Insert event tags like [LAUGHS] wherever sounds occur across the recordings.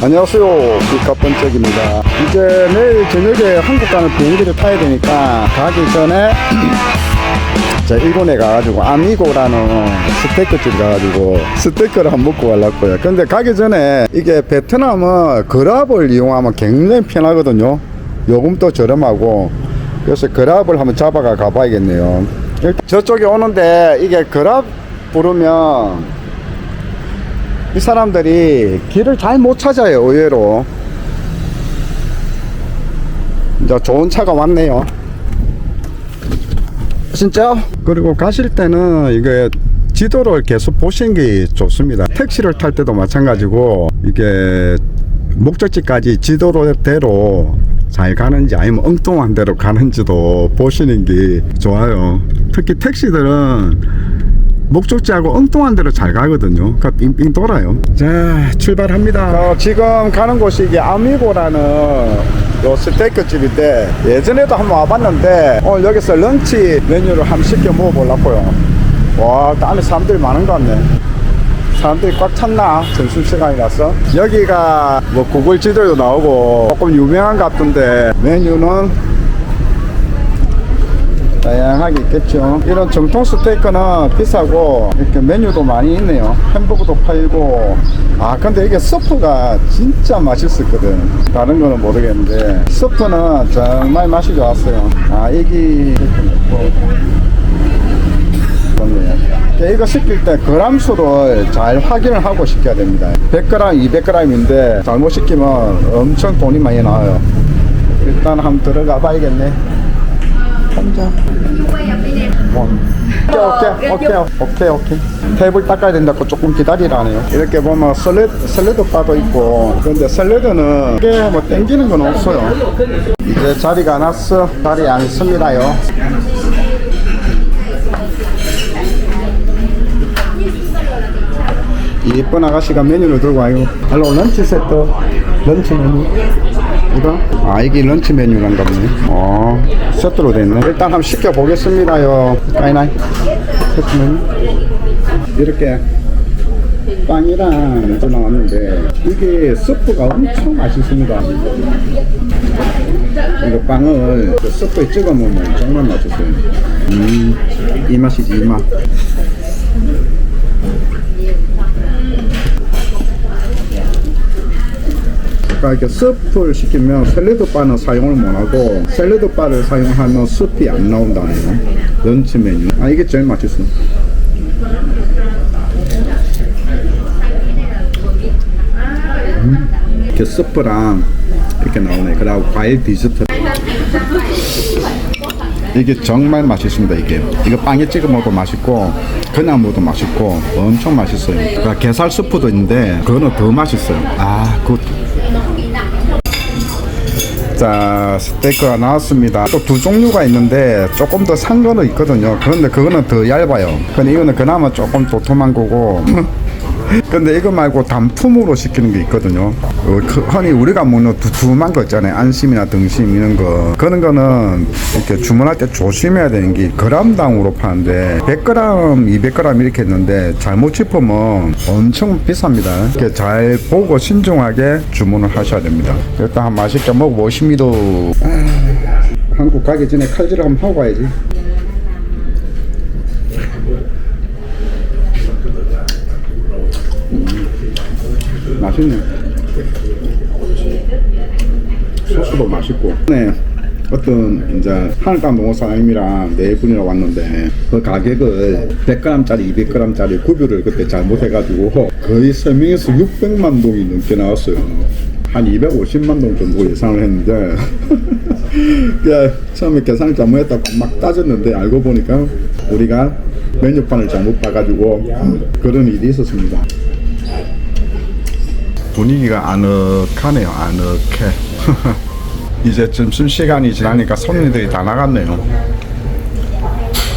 안녕하세요. 삐까번쩍입니다. 이제 내일 저녁에 한국 가는 비행기를 타야 되니까 가기 전에 [CLEARS THROAT] 자 일본에 가가지고 아미고라는 스테이크집 가가지고 스테이크를 한번 먹고 가려고요. 근데 가기 전에 이게 베트남은 그랍을 이용하면 굉장히 편하거든요. 요금도 저렴하고 그래서 그랍을 한번 잡아가 가봐야겠네요. 저쪽에 오는데 이게 그랍 부르면 이 사람들이 길을 잘 못 찾아요 의외로. 이제 좋은 차가 왔네요. 진짜? 그리고 가실 때는 이게 지도를 계속 보시는 게 좋습니다. 택시를 탈 때도 마찬가지고 이게 목적지까지 지도로대로 잘 가는지 아니면 엉뚱한 데로 가는지도 보시는 게 좋아요. 특히 택시들은 목적지하고 엉뚱한 데로 잘 가거든요. 그러니까 빙빙 돌아요. 자, 출발합니다. 지금 가는 곳이 이게 아미고라는 요 스테이크 집인데 예전에도 한번 와봤는데 오늘 여기서 런치 메뉴를 한번 시켜 먹어보려고요. 와, 또 안에 사람들이 많은 것 같네. 사람들이 꽉 찼나? 점심시간이라서. 여기가 뭐 구글 지도에도 나오고 조금 유명한 것 같던데 메뉴는 다양하게 있겠죠. 이런 정통 스테이크는 비싸고 이렇게 메뉴도 많이 있네요. 햄버거도 팔고 아 근데 이게 서프가 진짜 맛있었거든. 다른 거는 모르겠는데 서프는 정말 맛이 좋았어요. 아 좋네요. 이거 시킬 때 그람수를 잘 확인을 하고 시켜야 됩니다. 100g, 200g인데 잘못 시키면 엄청 돈이 많이 나와요. 일단 한번 들어가 봐야겠네. 혼자. 원. 오케이, 오케이, 오케이, 오케이, 오케이. 테이블 닦아야 된다고 조금 기다리라네요. 이렇게 보면 샐러드, 샐러드 바도 있고, 근데 샐러드는 이게 뭐 땡기는 건 없어요. 이제 자리가 났어. 자리 안 있습니다요. 이쁜 아가씨가 메뉴를 들고 와요. 할로 런치 세트. 런치 메뉴. 이거? 아, 이게 런치 메뉴란가 보네. 어, 세트로 돼 있네. 일단 한번 시켜보겠습니다요. 까이나이. 세트 메뉴. 이렇게 빵이랑 이제 나왔는데, 이게 스프가 엄청 맛있습니다. 이거 빵을 그 스프에 찍어 먹으면 정말 맛있어요. 음, 이 맛이지, 이 맛. 그러니까 이렇게 스프를 시키면 샐러드 바는 사용을 못하고 샐러드 바를 사용하면 스프이 안 나온다네요. 런치 메뉴. 아 이게 제일 맛있어. 음, 이렇게 스프랑 이렇게 나오네. 그리고 과일 디저트 이게 정말 맛있습니다 이게. 이거 빵에 찍어 먹어도 맛있고 그냥 먹어도 맛있고 엄청 맛있어요. 그러니까 게살 스프도 있는데 그거는 더 맛있어요. 아 굿. 자 스테이크가 나왔습니다. 또 두 종류가 있는데 조금 더 산 거는 있거든요. 그런데 그거는 더 얇아요. 근데 이거는 그나마 조금 도톰한 거고 [LAUGHS] 근데 이거 말고 단품으로 시키는 게 있거든요. 어, 그, 흔히 우리가 먹는 두툼한 거 있잖아요. 안심이나 등심 이런 거. 그런 거는 이렇게 주문할 때 조심해야 되는 게 그람당으로 파는데 100g 200g 이렇게 했는데 잘못 짚으면 엄청 비쌉니다. 이렇게 잘 보고 신중하게 주문을 하셔야 됩니다. 일단 한 맛있게 먹어보십니다. 아, 한국 가기 전에 칼질 한번 하고 가야지 맛있네. 소스도 맛있고. 네. 어떤 이제 하늘땅 농업 사장님이랑 네 분이나 왔는데 그 가격을 100g짜리, 200g짜리 구별을 그때 잘못해가지고 거의 설명에서 600만 동이 넘게 나왔어요. 한 250만 동 정도 예상을 했는데 [LAUGHS] 그 처음에 계산을 잘못했다고 막 따졌는데 알고 보니까 우리가 메뉴판을 잘못 봐가지고 그런 일이 있었습니다. 분위기가 아늑하네요. 아늑해. [LAUGHS] 이제 점심 시간이 지나니까 손님들이 다 나갔네요.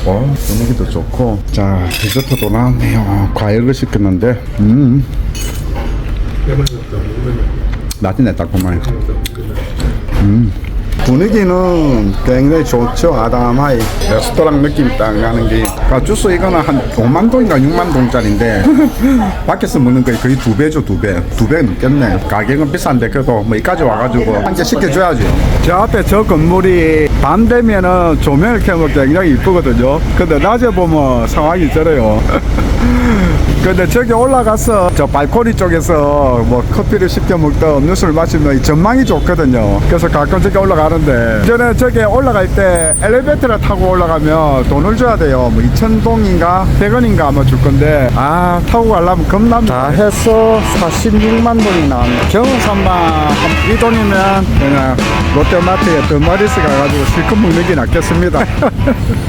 어, 분위기도 좋고. 자, 디저트도 나왔네요. 과일을 시켰는데, 음. 맛있네, 달콤하네. 음. 분위기는 굉장히 좋죠. 아담하이. 레스토랑 느낌 딱 나는 게. 아, 주스 이거는 한 5만 동인가 6만 동짜리인데 [LAUGHS] 밖에서 먹는 거의 거의 두 배죠, 두 배. 두 배 넘겠네. 가격은 비싼데 그래도 뭐 이까지 와가지고 한 개 시켜줘야죠. 저 앞에 저 건물이 밤 되면은 조명을 켜면 굉장히 이쁘거든요. 근데 낮에 보면 상황이 저래요. [LAUGHS] 근데 저기 올라가서 저 발코니 쪽에서 뭐 커피를 시켜 먹다 음료수를 마시면 이 전망이 좋거든요. 그래서 가끔 저기 올라가는 데 전에 저기 올라갈 때 엘리베이터를 타고 올라가면 돈을 줘야 돼요. 뭐 2,000동인가 100원인가 아마 줄 건데 아 타고 가려면 겁납니다. 다 해서 46만 돈이 나왔네. 경험산만 이 돈이면 그냥 롯데마트에 더 머리스 가가지고 실컷 먹는 게 낫겠습니다. [LAUGHS]